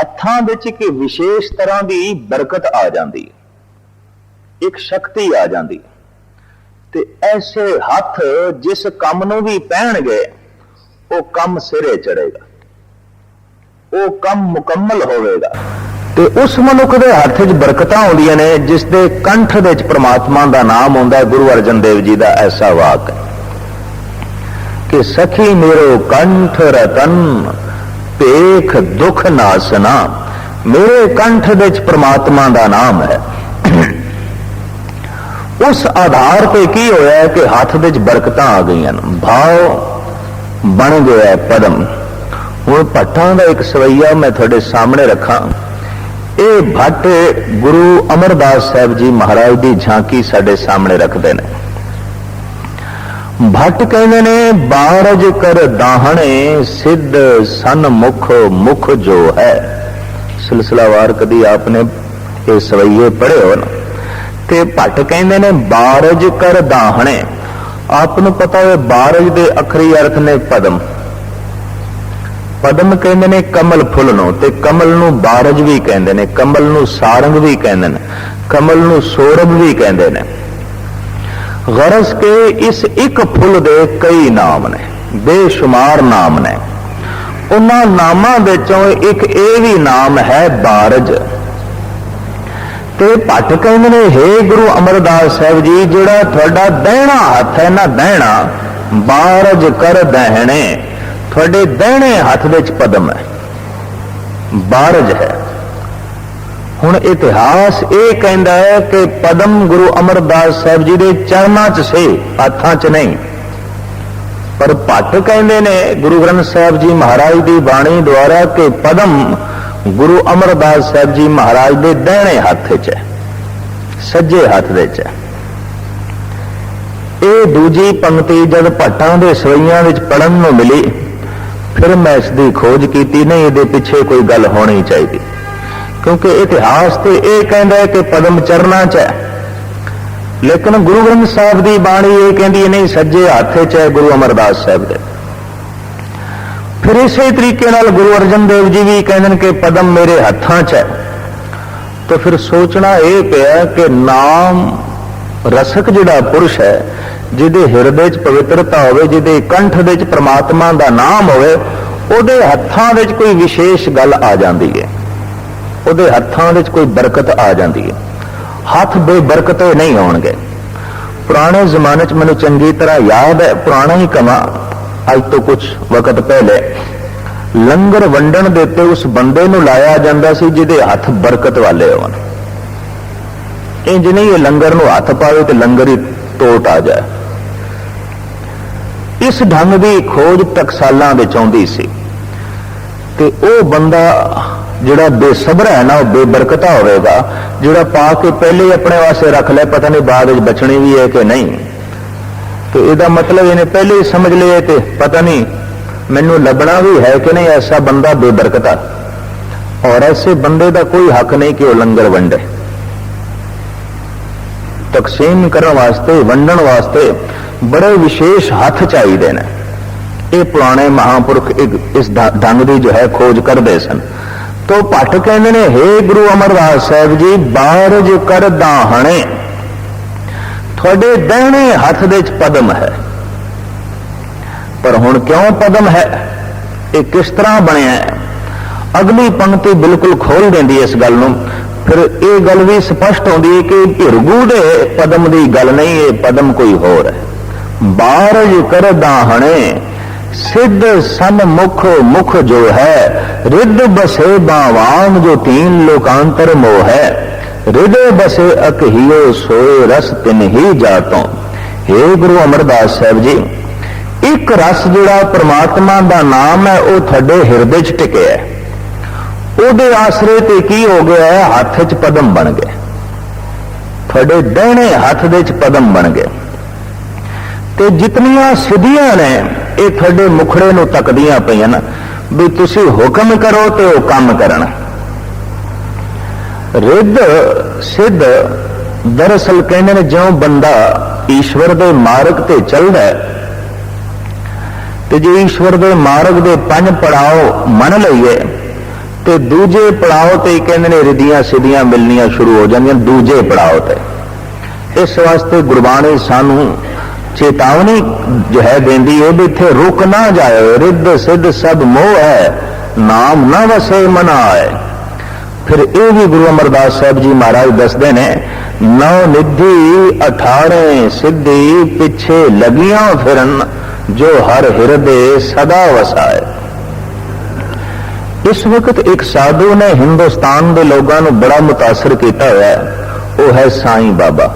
ਹੱਥਾਂ ਵਿੱਚ ਇੱਕ ਵਿਸ਼ੇਸ਼ ਤਰ੍ਹਾਂ ਦੀ ਬਰਕਤ ਆ ਜਾਂਦੀ ਹੈ। ਇੱਕ ਸ਼ਕਤੀ ਆ ਜਾਂਦੀ ਹੈ। ਤੇ ਐਸੇ ਹੱਥ ਜਿਸ ਕੰਮ ਨੂੰ ਵੀ ਪਹਿਣਗੇ, ਉਹ ਕੰਮ ਸਿਰੇ ਚੜੇਗਾ ਉਹ ਕੰਮ ਮੁਕੰਮਲ ਹੋਵੇਗਾ। ਤੇ ਉਸ ਮਨੁੱਖ ਦੇ ਹੱਥ 'ਚ ਬਰਕਤਾਂ ਆਉਂਦੀਆਂ ਨੇ, ਜਿਸ ਦੇ ਕੰਠ ਦੇ ਵਿੱਚ ਪ੍ਰਮਾਤਮਾ ਦਾ ਨਾਮ ਆਉਂਦਾ ਗੁਰੂ ਅਰਜਨ ਦੇਵ ਜੀ ਦਾ ਐਸਾ ਵਾਕ ਹੈ ਕਿ, ਸਖੀ ਮੇਰੋ ਕੰਠ ਰਤਨ ਪੇਖ ਦੁਖ ਨਾਸਨਾ ਮੇਰੇ ਕੰਠ ਵਿੱਚ ਪ੍ਰਮਾਤਮਾ ਦਾ ਨਾਮ ਹੈ। ਉਸ ਆਧਾਰ ਤੇ ਕੀ ਹੋਇਆ ਕਿ ਹੱਥ ਵਿੱਚ ਬਰਕਤਾਂ ਆ ਗਈਆਂ ਨੇ ਭਾਵ ਬਣ ਗਿਆ ਪਦਮ। ਹੁਣ ਭੱਟਾਂ ਦਾ ਇੱਕ ਸਵਈਆ ਮੈਂ ਤੁਹਾਡੇ ਸਾਹਮਣੇ ਰੱਖਾਂ। ਇਹ ਭੱਟ ਗੁਰੂ ਅਮਰਦਾਸ ਸਾਹਿਬ ਜੀ ਮਹਾਰਾਜ ਦੀ ਝਾਂਕੀ ਸਾਡੇ ਸਾਹਮਣੇ ਰੱਖਦੇ ਨੇ। ਭੱਟ ਕਹਿੰਦੇ ਨੇ, ਬਾਰਜ ਕਰ ਦਾਹਣੇ, ਸਿੱਧ ਸਨ ਮੁਖ ਮੁਖ ਜੋ ਹੈ। ਸਿਲਸਿਲਾਵਾਰ ਕਦੀ ਆਪਨੇ ਇਹ ਸਵਈਏ ਪੜ੍ਹੇ ਹੋ ਨਾ ਤੇ ਭੱਟ ਕਹਿੰਦੇ ਨੇ, ਬਾਰਜ ਕਰ ਦਾਹਣੇ। ਆਪ ਨੂੰ ਪਤਾ ਹੈ, ਬਾਰਜ ਦੇ ਅਖਰੀ ਅਰਥ ਨੇ ਪਦਮ। ਪਦਮ ਕਹਿੰਦੇ ਨੇ ਕਮਲ ਫੁੱਲ ਨੂੰ, ਤੇ ਕਮਲ ਨੂੰ ਬਾਰਜ ਵੀ ਕਹਿੰਦੇ ਨੇ, ਕਮਲ ਨੂੰ ਸਾਰੰਗ ਵੀ ਕਹਿੰਦੇ ਨੇ, ਕਮਲ ਨੂੰ ਸੌਰਭ ਵੀ ਕਹਿੰਦੇ ਨੇ। ਗਰਜ਼ ਕੇ ਇਸ ਇੱਕ ਫੁੱਲ ਦੇ ਕਈ ਨਾਮ ਨੇ, ਬੇਸ਼ੁਮਾਰ ਨਾਮ ਨੇ। ਉਹਨਾਂ ਨਾਮਾਂ ਵਿੱਚੋਂ ਇੱਕ ਇਹ ਵੀ ਨਾਮ ਹੈ ਬਾਰਜ। ਤੇ ਭੱਟ ਕਹਿੰਦੇ ਨੇ हे ਗੁਰੂ ਅਮਰਦਾਸ ਸਾਹਿਬ ਜੀ, ਜਿਹੜਾ ਤੁਹਾਡਾ ਦਹਿਣਾ ਹੱਥ ਹੈ ਨਾ ਦਹਿਣਾ ਬਾਰਜ ਕਰ ਦਹਿਣੇ ਤੁਹਾਡੇ ਦਹਿਣੇ ਹੱਥ ਵਿੱਚ ਪਦਮ ਹੈ। ਬਾਰਜ ਹੈ। ਹੁਣ ਇਤਿਹਾਸ ਇਹ ਕਹਿੰਦਾ ਹੈ ਕਿ ਪਦਮ ਗੁਰੂ ਅਮਰਦਾਸ ਸਾਹਿਬ ਜੀ ਦੇ ਚਰਨਾਂ 'ਚ ਸੇ, ਹੱਥਾਂ 'ਚ ਨਹੀਂ। ਪਰ ਭੱਟ ਕਹਿੰਦੇ ਨੇ, ਗੁਰੂ ਗ੍ਰੰਥ ਸਾਹਿਬ ਜੀ ਮਹਾਰਾਜ ਦੀ ਬਾਣੀ ਦੁਆਰਾ ਕਿ ਪਦਮ ਗੁਰੂ ਅਮਰਦਾਸ ਸਾਹਿਬ ਜੀ ਮਹਾਰਾਜ ਦੇ ਦਾਹਿਣੇ ਹੱਥ 'ਚ ਹੈ, ਸੱਜੇ ਹੱਥ ਦੇ 'ਚ ਹੈ। ਇਹ ਦੂਜੀ ਪੰਕਤੀ ਜਦ ਭੱਟਾਂ ਦੇ ਸਵਈਆਂ ਵਿੱਚ ਪੜਨ ਨੂੰ ਮਿਲੀ, ਫਿਰ ਮੈਂ ਇਸ ਦੀ ਖੋਜ ਕੀਤੀ, ਨਹੀਂ ਇਹਦੇ ਪਿੱਛੇ ਕੋਈ ਗੱਲ ਹੋਣੀ ਚਾਹੀਦੀ। ਕਿਉਂਕਿ ਇਤਿਹਾਸ ਤੇ ਇਹ ਕਹਿੰਦਾ ਹੈ ਕਿ ਪਦਮ ਚਰਨਾ 'ਚ ਹੈ। ਲੇਕਿਨ ਗੁਰੂ ਗ੍ਰੰਥ ਸਾਹਿਬ ਦੀ ਬਾਣੀ ਇਹ ਕਹਿੰਦੀ ਹੈ, ਨਹੀਂ, ਸੱਜੇ ਹੱਥ 'ਚ ਹੈ ਗੁਰੂ ਅਮਰਦਾਸ ਸਾਹਿਬ ਦੇ। ਫਿਰ ਇਸੇ ਤਰੀਕੇ ਨਾਲ ਗੁਰੂ ਅਰਜਨ ਦੇਵ ਜੀ ਵੀ ਕਹਿੰਦੇ ਨੇ ਕਿ ਪਦਮ ਮੇਰੇ ਹੱਥਾਂ 'ਚ ਹੈ। ਤਾਂ ਫਿਰ ਸੋਚਣਾ ਇਹ ਪਿਆ ਕਿ ਨਾਮ ਰਸਕ ਜਿਹੜਾ ਪੁਰਸ਼ ਹੈ, ਜਿਹਦੇ ਹਿਰਦੇ 'ਚ ਪਵਿੱਤਰਤਾ ਹੋਵੇ, ਜਿਹਦੇ ਕੰਠ ਦੇ 'ਚ ਪ੍ਰਮਾਤਮਾ ਦਾ ਨਾਮ ਹੋਵੇ, ਉਹਦੇ ਹੱਥਾਂ ਵਿੱਚ ਕੋਈ ਵਿਸ਼ੇਸ਼ ਗੱਲ ਆ ਜਾਂਦੀ ਹੈ। ਉਹਦੇ ਹੱਥਾਂ ਵਿੱਚ ਕੋਈ ਬਰਕਤ ਆ ਜਾਂਦੀ ਹੈ। ਹੱਥ ਬੇਬਰਕਤ ਨਹੀਂ ਆਉਣਗੇ। ਪੁਰਾਣੇ ਜ਼ਮਾਨੇ 'ਚ ਮੈਨੂੰ ਚੰਗੀ ਤਰ੍ਹਾਂ ਯਾਦ ਹੈ, ਪੁਰਾਣਾ ਹੀ ਕਮਾ। ਅੱਜ ਤੋਂ ਕੁਝ ਵਕਤ ਪਹਿਲੇ ਲੰਗਰ ਵੰਡਣ ਦੇ ਉੱਤੇ ਉਸ ਬੰਦੇ ਨੂੰ ਲਾਇਆ ਜਾਂਦਾ ਸੀ ਜਿਹਦੇ ਹੱਥ ਬਰਕਤ ਵਾਲੇ ਹੋਣ। ਇੰਜ ਨਹੀਂ ਇਹ ਲੰਗਰ ਨੂੰ ਹੱਥ ਪਾਵੇ ਤੇ ਲੰਗਰ ਹੀ ਟੋਟ ਆ ਜਾਏ। ਇਸ ਢੰਗ ਦੀ ਖੋਜ ਟਕਸਾਲਾਂ ਵਿੱਚ ਆਉਂਦੀ ਸੀ। ਤੇ ਉਹ ਬੰਦਾ ਜਿਹੜਾ ਬੇਸਬਰ ਹੈ ਨਾ, ਉਹ ਬੇਬਰਕਤਾ ਹੋਵੇਗਾ, ਜਿਹੜਾ ਪਾ ਕੇ ਪਹਿਲੇ ਹੀ ਆਪਣੇ ਵਾਸਤੇ ਰੱਖ ਲੈ, ਪਤਾ ਨਹੀਂ ਬਾਅਦ ਵਿੱਚ ਬਚਣੀ ਵੀ ਹੈ ਕਿ ਨਹੀਂ। ਤੇ ਇਹਦਾ ਮਤਲਬ ਇਹਨੇ ਪਹਿਲੇ ਹੀ ਸਮਝ ਲਿਆ ਤੇ ਪਤਾ ਨਹੀਂ ਮੈਨੂੰ ਲੱਭਣਾ ਵੀ ਹੈ ਕਿ ਨਹੀਂ, ਐਸਾ ਬੰਦਾ ਬੇਬਰਕਤਾ। ਔਰ ਐਸੇ ਬੰਦੇ ਦਾ ਕੋਈ ਹੱਕ ਨਹੀਂ ਕਿ ਉਹ ਲੰਗਰ ਵੰਡੇ। ਤਕਸੀਮ ਕਰਨ ਵਾਸਤੇ, ਵੰਡਣ ਵਾਸਤੇ ਬੜੇ ਵਿਸ਼ੇਸ਼ ਹੱਥ ਚਾਹੀਦੇ ਨੇ। ਇਹ ਪੁਰਾਣੇ ਮਹਾਪੁਰਖ ਇਸ ਢੰਗ ਦੀ ਜੋ ਹੈ ਖੋਜ ਕਰਦੇ ਸਨ। ਤੋ ਭੱਟ ਕਹਿੰਦੇ ਨੇ हे ਗੁਰੂ ਅਮਰਦਾਸ ਸਾਹਿਬ ਜੀ ਬਾਰਜ ਕਰ ਦਾਹਣੇ। ਤੁਹਾਡੇ ਦਾਹਣੇ ਹੱਥ ਦੇ ਵਿੱਚ ਪਦਮ ਹੈ। ਪਰ ਹੁਣ ਕਿਉਂ ਪਦਮ ਹੈ? ਇਹ ਕਿਸ ਤਰ੍ਹਾਂ ਬਣਿਆ ਹੈ? ਅਗਲੀ ਪੰਕਤੀ ਬਿਲਕੁਲ ਖੋਲ ਦਿੰਦੀ ਇਸ ਗੱਲ ਨੂੰ। ਫਿਰ ਇਹ ਗੱਲ ਵੀ ਸਪਸ਼ਟ ਹੁੰਦੀ ਹੈ ਕਿ ਭਿਰਗੂ ਦੇ ਪਦਮ ਦੀ ਗੱਲ ਨਹੀਂ, ਇਹ ਪਦਮ ਕੋਈ ਹੋਰ ਹੈ। ਬਾਰਜ ਕਰ ਦਾਹਣੇ। ਸਿੱਧ ਸਨ ਮੁਖ ਮੁਖ ਜੋ ਹੈ, ਰਿੱਧ ਬਸੇ ਬਾਵਾਨ ਜੋ ਤੀਨ ਲੋਕਾਂਤਰ ਮੋਹ ਹੈ। ਰਿੱਧ ਬਸੇ ਅਕਹੀਓ ਸੋਏ ਰਸ ਤਿਨ ਹੀ ਜਾਤੋਂ। हे ਗੁਰੂ ਅਮਰਦਾਸ ਸਾਹਿਬ ਜੀ, ਇੱਕ ਰਸ ਜਿਹੜਾ ਪ੍ਰਮਾਤਮਾ ਦਾ ਨਾਮ ਹੈ, ਉਹ ਤੁਹਾਡੇ ਹਿਰਦੇ 'ਚ ਟਿਕਿਆ ਹੈ। ਉਹਦੇ ਆਸਰੇ ਤੇ ਕੀ ਹੋ ਗਿਆ ਹੈ, ਹੱਥ 'ਚ ਪਦਮ ਬਣ ਗਏ ਤੁਹਾਡੇ ਦਾਹਿਣੇ ਹੱਥ ਦੇ 'ਚ ਪਦਮ ਬਣ ਗਏ। ਤੇ ਜਿਤਨੀਆਂ ਸਿੱਧੀਆਂ ਨੇ ਇਹ ਤੁਹਾਡੇ ਮੁਖੜੇ ਨੂੰ ਤੱਕਦੀਆਂ ਪਈਆਂ ਨਾ, ਵੀ ਤੁਸੀਂ ਹੁਕਮ ਕਰੋ ਤੇ ਉਹ ਕੰਮ ਕਰਨ। ਰਿੱਧ ਸਿੱਧ ਦਰਅਸਲ ਕਹਿੰਦੇ ਨੇ, ਜਿਉਂ ਬੰਦਾ ਈਸ਼ਵਰ ਦੇ ਮਾਰਗ ਤੇ ਚੱਲਦਾ ਤੇ ਜੇ ਈਸ਼ਵਰ ਦੇ ਮਾਰਗ ਦੇ ਪੰਜ ਪੜਾਓ ਮੰਨ ਲਈਏ, ਤੇ ਦੂਜੇ ਪੜਾਓ ਤੇ ਕਹਿੰਦੇ ਨੇ, ਰਿਧੀਆਂ ਸਿਧੀਆਂ ਮਿਲਣੀਆਂ ਸ਼ੁਰੂ ਹੋ ਜਾਂਦੀਆਂ ਦੂਜੇ ਪੜਾਓ ਤੇ। ਇਸ ਵਾਸਤੇ ਗੁਰਬਾਣੀ ਸਾਨੂੰ ਚੇਤਾਵਨੀ ਜੋ ਹੈ ਦਿੰਦੀ ਹੈ ਵੀ ਇੱਥੇ ਰੁਕ ਨਾ ਜਾਇਓ ਰਿੱਧ ਸਿੱਧ ਸਭ ਮੋਹ ਹੈ, ਨਾਮ ਨਾ ਵਸੇ ਮਨਾ ਆਏ ਫਿਰ ਇਹ ਵੀ ਗੁਰੂ ਅਮਰਦਾਸ ਸਾਹਿਬ ਜੀ ਮਹਾਰਾਜ ਦੱਸਦੇ ਨੇ, ਨੌ ਨਿਧੀ 18 ਸਿੱਧੀ ਪਿੱਛੇ ਲਗੀਆਂ ਫਿਰਨ, ਜੋ ਹਰ ਹਿਰਦੇ ਸਦਾ ਵਸਾਏ। ਇਸ ਵਕਤ ਇੱਕ ਸਾਧੂ ਨੇ ਹਿੰਦੁਸਤਾਨ ਦੇ ਲੋਕਾਂ ਨੂੰ ਬੜਾ ਮੁਤਾਸਰ ਕੀਤਾ ਹੋਇਆ ਹੈ, ਉਹ ਹੈ ਸਾਈਂ ਬਾਬਾ।